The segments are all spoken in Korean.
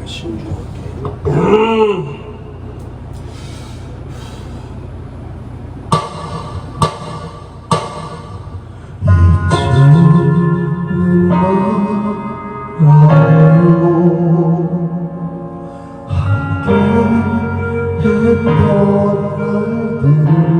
약간 신중하게. 했던 날들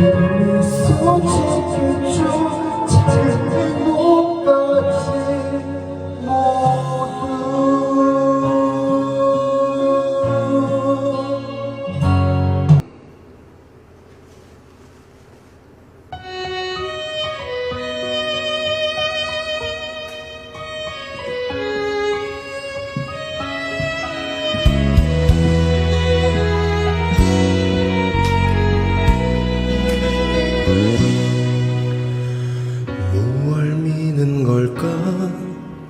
미소 짓겠죠 작은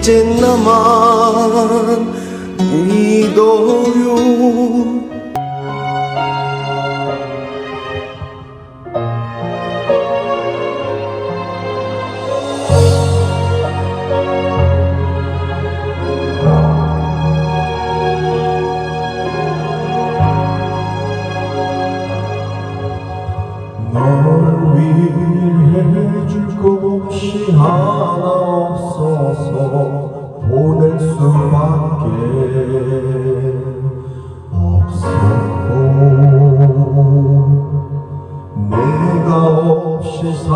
이젠 나만 믿어요 널 위해 줄 곳이 하나 없어서 보낼 수밖에 없었고 내가 없이 사는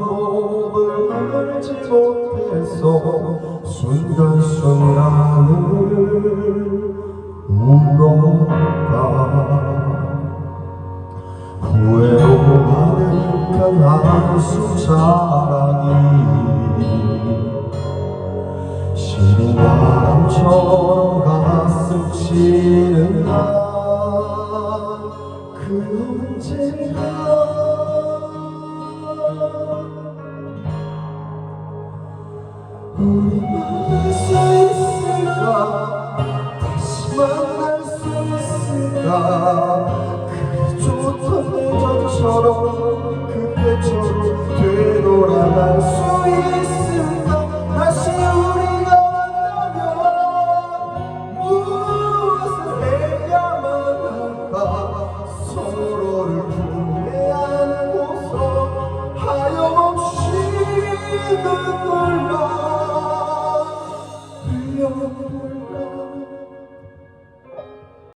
법을 알지 못해서 순간순간을 울었다 가수 사랑이 신바람처럼 가슴 치는 날그 언젠가 우리 만날 수 있을까? 다시 만날 수 있을까? 그리 좋던 전처럼